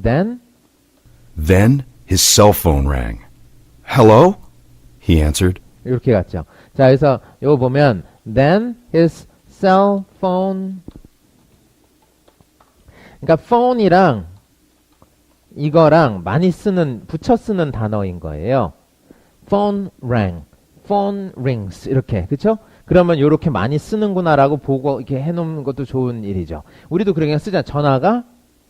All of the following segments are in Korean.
Then Then his cell phone rang. Hello? He answered. 이렇게 갔죠. 자, 그래서 이거 보면 then his cell phone 그러니까 phone이랑 이거랑 많이 쓰는 붙여 쓰는 단어인 거예요. phone rang, phone rings 이렇게 그렇죠? 그러면 이렇게 많이 쓰는구나라고 보고 이렇게 해놓는 것도 좋은 일이죠. 우리도 그렇게 쓰잖아. 전화가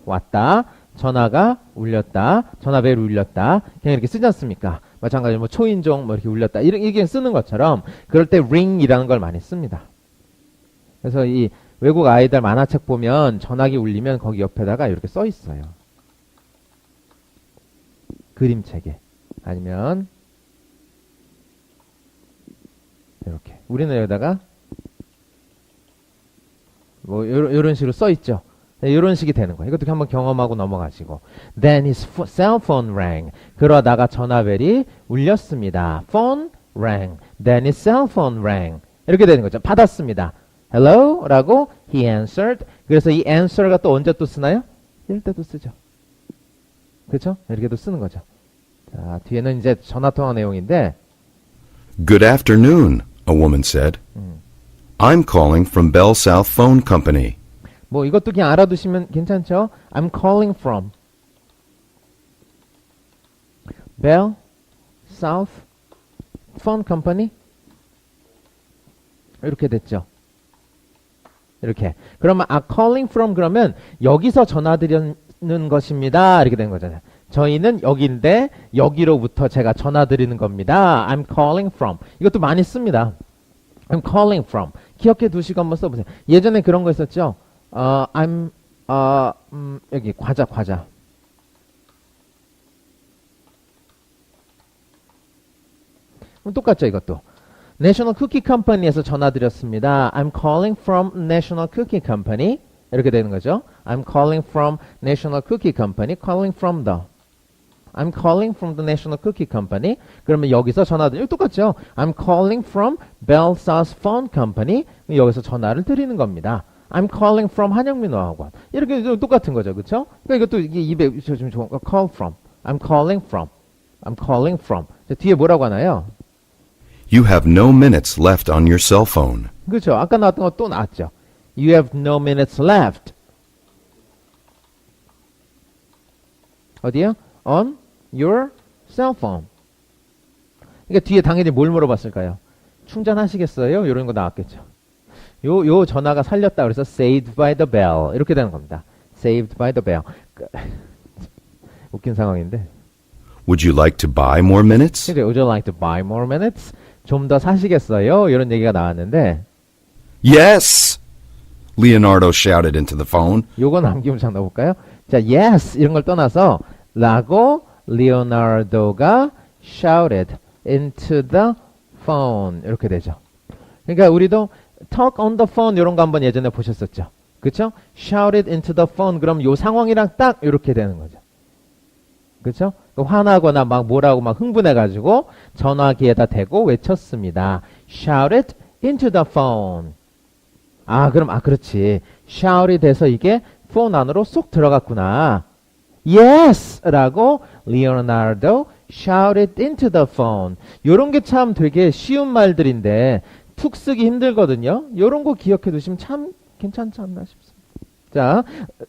왔다, 전화가 울렸다, 전화벨 울렸다, 그냥 이렇게 쓰지 않습니까? 마찬가지로 뭐 초인종 뭐 이렇게 울렸다 이렇게 이렇게 쓰는 것처럼 그럴 때 ring이라는 걸 많이 씁니다. 그래서 이 외국 아이들 만화책 보면 전화기 울리면 거기 옆에다가 이렇게 써 있어요. 그림책에 아니면 이렇게 우리는 여기다가 뭐 요런 식으로 써 있죠. 이런 식이 되는 거예요. 이것도 한번 경험하고 넘어가시고. Then his cell phone rang. 그러다가 전화벨이 울렸습니다. Phone rang. Then his cell phone rang. 이렇게 되는 거죠. 받았습니다. Hello? 라고 he answered. 그래서 이 answer가 또 언제 또 쓰나요? 이럴 때도 쓰죠. 그렇죠? 이렇게도 쓰는 거죠. 자, 뒤에는 이제 전화 통화 내용인데 Good afternoon, a woman said. I'm calling from Bell South Phone Company. 뭐 이것도 그냥 알아두시면 괜찮죠? I'm calling from Bell South Phone Company 이렇게 됐죠. 이렇게. 그러면 I'm calling from 그러면 여기서 전화 드리는 것입니다. 이렇게 되는 거잖아요. 저희는 여기인데 여기로부터 제가 전화 드리는 겁니다. I'm calling from. 이것도 많이 씁니다. I'm calling from. 기억해 두시고 한번 써보세요. 예전에 그런 거 있었죠? 어, I'm, 어, 음, 여기, 과자, 과자. 똑같죠, 이것도. National Cookie Company에서 전화드렸습니다. I'm calling from National Cookie Company. 이렇게 되는 거죠. I'm calling from National Cookie Company. Calling from the. I'm calling from the National Cookie Company. 그러면 여기서 전화드리면 똑같죠. I'm calling from South Phone Company. 여기서 전화를 드리는 겁니다. I'm calling from 한영민어학원. 이렇게 좀 똑같은 거죠. 그렇죠? 그러니까 이것도 이게 입에 좀 좋은 거 call from. I'm calling from. I'm calling from. 자, 뒤에 뭐라고 하나요? You have no minutes left on your cell phone. 그렇죠. 아까 나왔던 거 또 나왔죠. You have no minutes left. 어디요? On your cell phone. 그러니까 뒤에 당연히 뭘 물어봤을까요? 충전하시겠어요? 이런 거 나왔겠죠. 요, 요 전화가 살렸다 그래서 saved by the bell. 이렇게 되는 겁니다. saved by the bell. 그- 웃긴 상황인데. Would you like to buy more minutes? would you like to buy more minutes? 좀 더 사시겠어요? 이런 얘기가 나왔는데, Yes! Leonardo shouted into the phone. 요거 남기면 넣어볼까요? 자, yes! 이런 걸 떠나서, 라고 리오나르도가 shouted into the phone. 이렇게 되죠. 그러니까 우리도 talk on the phone 이런 거 한번 예전에 보셨었죠. 그쵸? shouted into the phone. 그럼 요 상황이랑 딱 이렇게 되는 거죠. 그쵸? 그 화나거나 막 뭐라고 막 흥분해가지고 전화기에다 대고 외쳤습니다. shouted into the phone. 아, 그럼, 아, 그렇지. 샤울이 돼서 이게 폰 안으로 쏙 들어갔구나. Yes! 라고 리오나르도 shouted into the phone. 요런 게 참 되게 쉬운 말들인데 툭 쓰기 힘들거든요. 요런 거 기억해 두시면 참 괜찮지 않나 싶습니다. 자,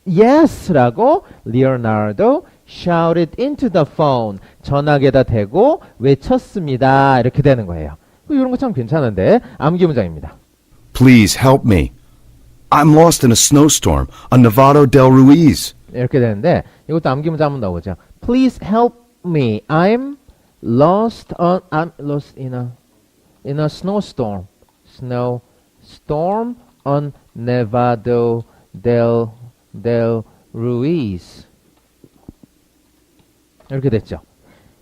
Yes! 라고 리오나르도 shouted into the phone. 전화기에다 대고 외쳤습니다. 이렇게 되는 거예요. 요런 거 참 괜찮은데 암기 문장입니다. Please help me. I'm lost in a snowstorm on Nevado del Ruiz. 이렇게 되는데 이것도 암기 문자 한번 넣어보죠. Please help me. I'm lost on I'm lost in a in a snowstorm. Snowstorm on Nevado del del Ruiz. 이렇게 됐죠.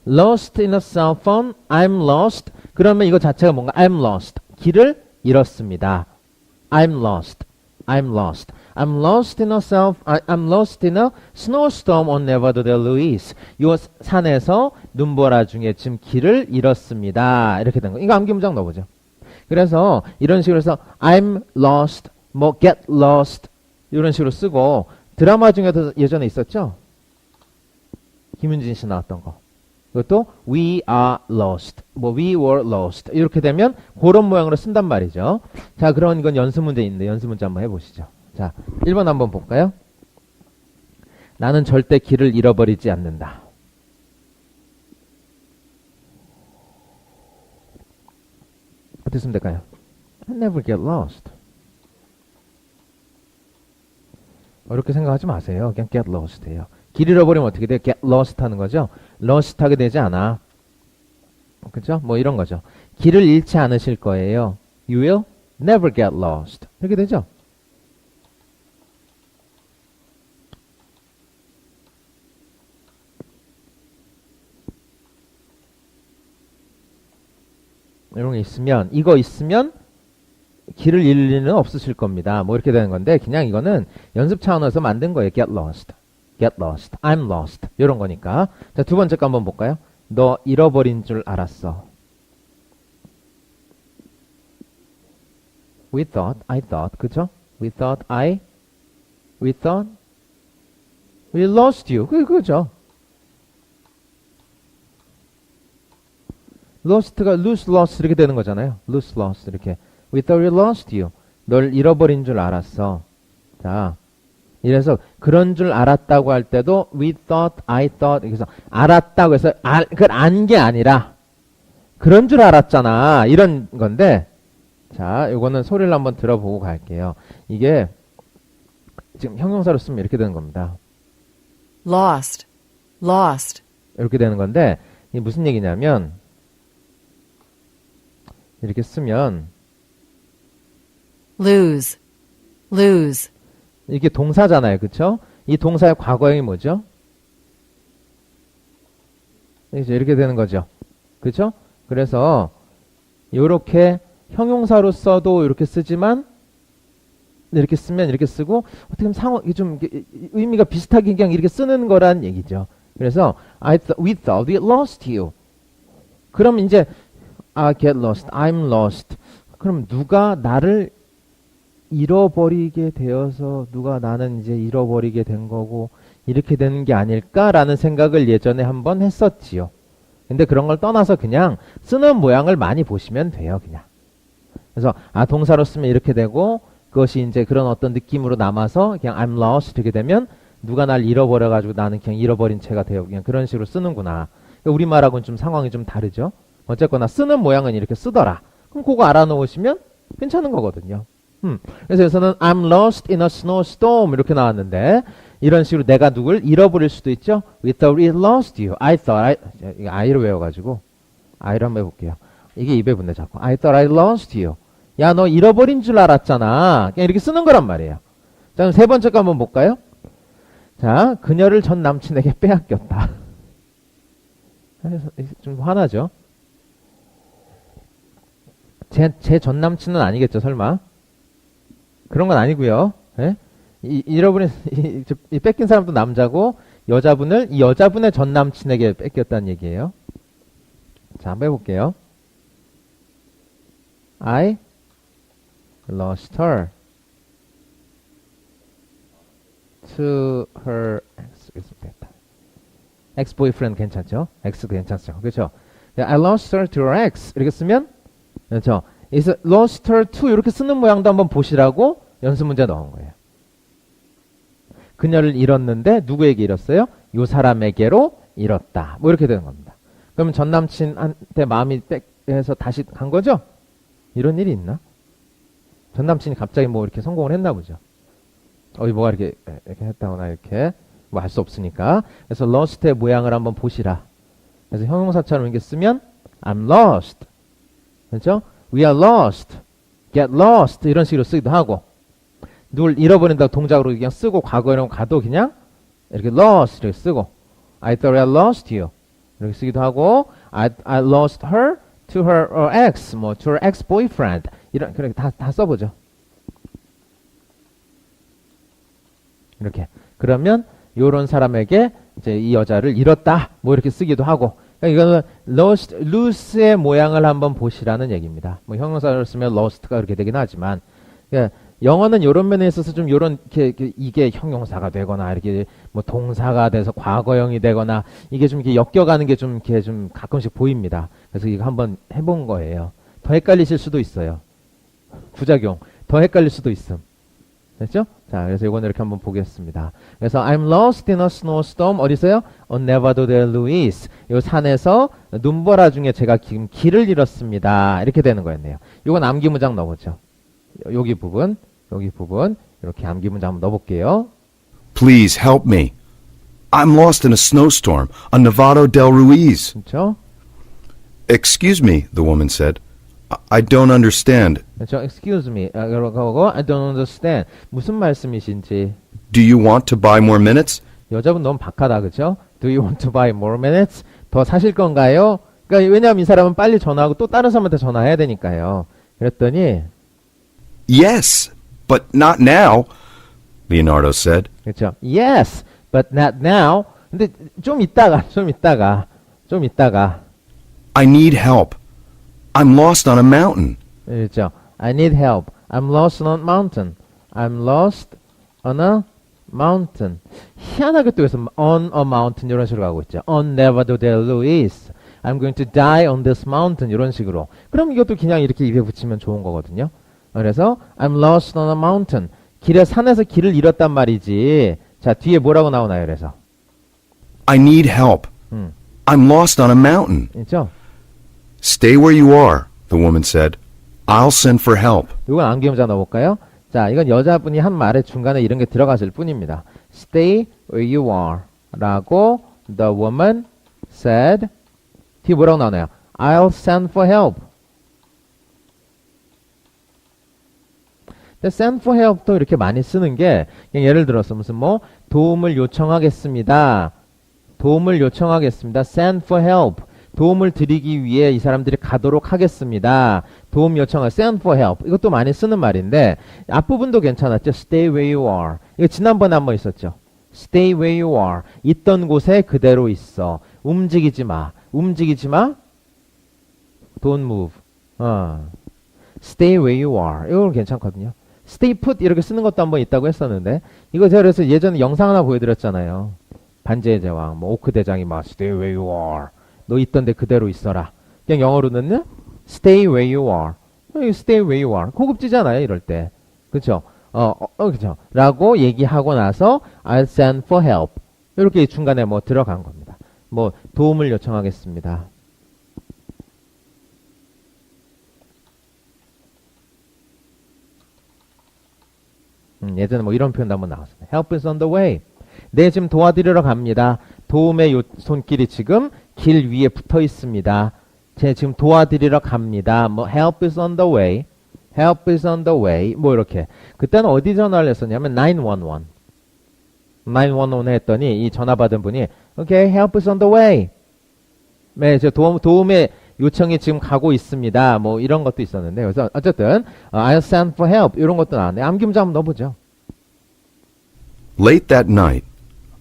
Lost in a cell phone. I'm lost. 그러면 이거 자체가 뭔가 I'm lost. 길을 잃었습니다. I'm lost. I'm lost. I'm lost in a self. I'm lost in a snowstorm on Nevado del Luis. 요 산에서 눈보라 중에 지금 길을 잃었습니다. 이렇게 된 거. 이거 암기 문장 넣어보죠. 그래서 이런 식으로 해서 I'm lost, 뭐 get lost 이런 식으로 쓰고 드라마 중에도 예전에 있었죠. 김윤진 씨 나왔던 거. 그것도 we are lost. 뭐 we were lost. 이렇게 되면 그런 모양으로 쓴단 말이죠. 자, 그런 이건 연습 문제인데 연습 문제 한번 해보시죠. 자, 1번 한번 볼까요? 나는 절대 길을 잃어버리지 않는다. 어떻게 쓰면 될까요? I never get lost. 어렵게 생각하지 마세요. 그냥 get lost 해요. 길 잃어버리면 어떻게 돼? get lost 하는 거죠. lost 하게 되지 않아. 그죠? 뭐 이런 거죠. 길을 잃지 않으실 거예요. You will never get lost. 이렇게 되죠? 이런 게 있으면 이거 있으면 길을 잃을 일은 없으실 겁니다. 뭐 이렇게 되는 건데 그냥 이거는 연습 차원에서 만든 거예요. get lost. get lost. I'm lost. 이런 거니까. 자, 두 번째 거 한번 볼까요? 너 잃어버린 줄 알았어. We thought, I thought, 그죠? We thought I, we thought, we lost you. 그, 그죠? Lost가 lose, lost 이렇게 되는 거잖아요. lose, lost 이렇게. We thought we lost you. 널 잃어버린 줄 알았어. 자, 이래서 그런 줄 알았다고 할 때도 we thought, I thought 그래서 알았다고 해서 알, 그걸 안 게 아니라 그런 줄 알았잖아. 이런 건데 자, 요거는 소리를 한번 들어보고 갈게요. 이게 지금 형용사로 쓰면 이렇게 되는 겁니다. lost, lost, 이렇게 되는 건데 이게 무슨 얘기냐면 이렇게 쓰면 lose, lose, 이게 동사잖아요. 그쵸? 이 동사의 과거형이 뭐죠? 이제 이렇게 되는 거죠. 그쵸? 그래서 요렇게 형용사로 써도 이렇게 쓰지만 이렇게 쓰면 이렇게 쓰고 어떻게 보면 상호 이게 좀 의미가 비슷하게 그냥 이렇게 쓰는 거란 얘기죠. 그래서 I th- we thought we lost you. 그럼 이제 I get lost, I'm lost. 그럼 누가 나를 잃어버리게 되어서 누가 나는 이제 잃어버리게 된 거고 이렇게 되는 게 아닐까라는 생각을 예전에 한번 했었지요. 근데 그런 걸 떠나서 그냥 쓰는 모양을 많이 보시면 돼요, 그냥. 그래서 아 동사로 쓰면 이렇게 되고 그것이 이제 그런 어떤 느낌으로 남아서 그냥 I'm lost 이렇게 되면 누가 날 잃어버려 가지고 나는 그냥 잃어버린 채가 돼요. 그냥 그런 식으로 쓰는구나. 그러니까 우리말하고는 좀 상황이 좀 다르죠. 어쨌거나 쓰는 모양은 이렇게 쓰더라. 그럼 그거 알아놓으시면 괜찮은 거거든요. 음. 그래서 여기서는 I'm lost in a snowstorm 이렇게 나왔는데 이런 식으로 내가 누굴 잃어버릴 수도 있죠. We thought we lost you. I thought I I를 외워가지고 I를 한번 해볼게요. 이게 입에 붙네 자꾸. I thought I lost you. 야 너 잃어버린 줄 알았잖아. 그냥 이렇게 쓰는 거란 말이에요. 자 그럼 세 번째 거 한번 볼까요? 자 그녀를 전 남친에게 빼앗겼다. 좀 화나죠. 제 제 전 남친은 아니겠죠 설마? 그런 건 아니고요. 예? 이, 잃어버린 이, 저- 이 뺏긴 사람도 남자고 여자분을 이 여자분의 전 남친에게 뺏겼다는 얘기예요. 자, 한번 해볼게요. I lost her to her ex. 됐다. ex boyfriend 괜찮죠? ex 괜찮죠? 그렇죠? I lost her to her ex 이렇게 쓰면 그렇죠? 그래서 lost her to 이렇게 쓰는 모양도 한번 보시라고 연습 문제 넣은 거예요. 그녀를 잃었는데 누구에게 잃었어요? 요 사람에게로 잃었다. 뭐 이렇게 되는 겁니다. 그러면 전 남친한테 마음이 뺏해서 다시 간 거죠? 이런 일이 있나? 전 남친이 갑자기 뭐 이렇게 성공을 했나 보죠. 어이 뭐가 이렇게 이렇게 했다거나 이렇게 뭐 할 수 없으니까. 그래서 lost의 모양을 한번 보시라. 그래서 형용사처럼 이렇게 쓰면 I'm lost. 그렇죠? We are lost. Get lost. 이런 식으로 쓰기도 하고. 누굴 잃어버린다고 동작으로 그냥 쓰고 과거 이런 거 가도 그냥 이렇게 lost 이렇게 쓰고. I thought I lost you. 이렇게 쓰기도 하고. I, I lost her to her or ex. 뭐 to her ex boyfriend 이런 그렇게 다, 다 써보죠. 이렇게. 그러면 요런 사람에게 이제 이 여자를 잃었다. 뭐 이렇게 쓰기도 하고 그러니까 이거는 lost, lose의 모양을 한번 보시라는 얘기입니다 뭐 형용사를 쓰면 lost가 그렇게 되긴 하지만 그러니까 영어는 이런 면에 있어서 좀 이렇게, 이렇게 이게 형용사가 되거나 이렇게 뭐 동사가 돼서 과거형이 되거나 이게 좀 이렇게 엮여가는 게 좀 이렇게 좀 가끔씩 보입니다. 그래서 이거 한번 해본 거예요. 더 헷갈리실 수도 있어요. 부작용 더 헷갈릴 수도 있음. 됐죠? 자, 그래서 이거는 이렇게 한번 보겠습니다. 그래서 I'm lost in a snowstorm 어디서요? On Nevado de Luis. 이 산에서 눈보라 중에 제가 지금 길을 잃었습니다. 이렇게 되는 거였네요. 이건 암기 문장 넣어보죠. 요- 여기 부분, 여기 부분 이렇게 암기 문장 한번 넣어볼게요. Please help me. I'm lost in a snowstorm on Nevado del Ruiz. 그렇죠? Excuse me, the woman said. I- don't understand. 그렇죠? Excuse me. 아, 그러고 I don't understand. 무슨 말씀이신지. Do you want to buy more minutes? 여자분 너무 박하다, 그죠? Do you want to buy more minutes? 더 사실 건가요? 그러니까 왜냐하면 이 사람은 빨리 전화하고 또 다른 사람한테 전화해야 되니까요. 그랬더니 Yes, but not now, Leonardo said. 그렇죠. Yes, but not now. 근데 좀 이따가, 좀 이따가, 좀 이따가. I need help. I'm lost on a mountain. 그렇죠. I need help. I'm lost on a mountain. I'm lost on a mountain. 희한하게 또 여기서 on a mountain 이런 식으로 가고 있죠. On Nevado de Luis. I'm going to die on this mountain 이런 식으로. 그럼 이것도 그냥 이렇게 입에 붙이면 좋은 거거든요. 그래서 I'm lost on a mountain. 길에 산에서 길을 잃었단 말이지. 자 뒤에 뭐라고 나오나요? 그래서 I need help. 음. I'm lost on a mountain. 있죠. Stay where you are, the woman said. I'll send for help. 이건 안경자 넣어볼까요? 자, 이건 여자분이 한 말에 중간에 이런 게 들어갔을 뿐입니다. Stay where you are. 라고 the woman said. 뒤에 뭐라고 나오나요? I'll send for help. send for help도 이렇게 많이 쓰는 게 예를 들어서 무슨 뭐 도움을 요청하겠습니다. 도움을 요청하겠습니다. send for help. 도움을 드리기 위해 이 사람들이 가도록 하겠습니다. 도움 요청을 send for help. 이것도 많이 쓰는 말인데 앞부분도 괜찮았죠. stay where you are. 이거 지난번에 한번 있었죠. stay where you are. 있던 곳에 그대로 있어. 움직이지 마. 움직이지 마. don't move. 어. stay where you are. 이건 괜찮거든요. stay put 이렇게 쓰는 것도 한번 있다고 했었는데 이거 제가 그래서 예전에 영상 하나 보여드렸잖아요. 반지의 제왕, 뭐 오크 대장이 막 stay where you are. 너 있던 데 그대로 있어라. 그냥 영어로는 stay where you are. 어, stay where you are. 고급지잖아요, 이럴 때. 그쵸? 어, 어, 어, 그쵸? 라고 얘기하고 나서 I'll send for help. 이렇게 중간에 뭐 들어간 겁니다. 뭐 도움을 요청하겠습니다. 음, 예전에 뭐 이런 표현도 한번 나왔습니다. Help is on the way. 네, 지금 도와드리러 갑니다. 도움의 요 손길이 지금 길 위에 붙어 있습니다. 제 지금 도와드리러 갑니다. 뭐 help is on the way. help is on the way. 뭐 이렇게. 그때는 어디 전화를 했었냐면 911. 911에 했더니 이 전화 받은 분이 okay, help is on the way. 네, 저 도움 도움의 요청이 지금 가고 있습니다. 뭐 이런 것도 있었는데 그래서 어쨌든 어, I'll send for help 이런 것도 나왔네. 암기 문제 한번 넣어보죠. Late that night,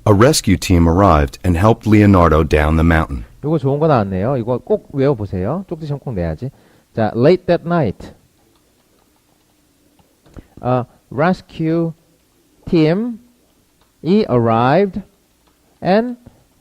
a rescue team arrived and helped Leonardo down the mountain. 이거 좋은 거 나왔네요. 이거 꼭 외워보세요. 쪽지 시험 꼭 내야지. 자, late that night. A rescue team 이 arrived and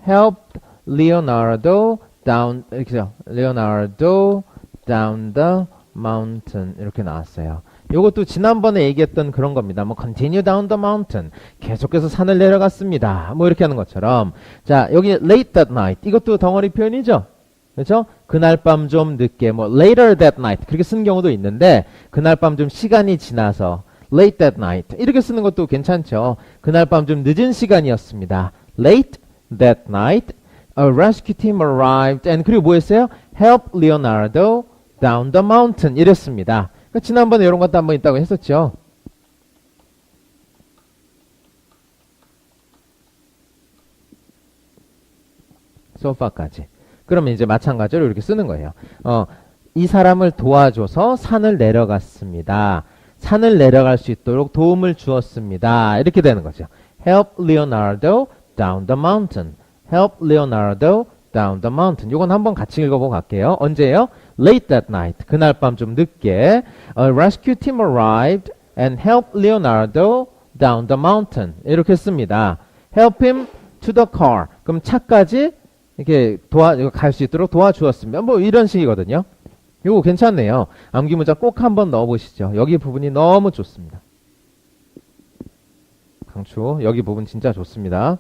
helped Leonardo down 이렇게죠. Leonardo down the mountain 이렇게 나왔어요. 이것도 지난번에 얘기했던 그런 겁니다. 뭐 continue down the mountain 계속해서 산을 내려갔습니다. 뭐 이렇게 하는 것처럼 자 여기 late that night 이것도 덩어리 표현이죠. 그렇죠? 그날 밤 좀 늦게 뭐 later that night 그렇게 쓴 경우도 있는데 그날 밤 좀 시간이 지나서 late that night 이렇게 쓰는 것도 괜찮죠. 그날 밤 좀 늦은 시간이었습니다. late that night a rescue team arrived and 그리고 뭐 했어요? help Leonardo down the mountain 이랬습니다. 그러니까 지난번에 이런 것도 한번 있다고 했었죠. 소파까지. 그러면 이제 마찬가지로 이렇게 쓰는 거예요. 어, 이 사람을 도와줘서 산을 내려갔습니다. 산을 내려갈 수 있도록 도움을 주었습니다. 이렇게 되는 거죠. Help Leonardo down the mountain. Help Leonardo down the mountain. 이건 한번 같이 읽어보고 갈게요. 언제예요? Late that night. 그날 밤 좀 늦게. A rescue team arrived and help Leonardo down the mountain. 이렇게 씁니다. help him to the car. 그럼 차까지 이렇게 도와 갈 수 있도록 도와주었습니다. 뭐 이런 식이거든요. 이거 괜찮네요. 암기 문자 꼭 한번 넣어보시죠. 여기 부분이 너무 좋습니다. 강추, 여기 부분 진짜 좋습니다.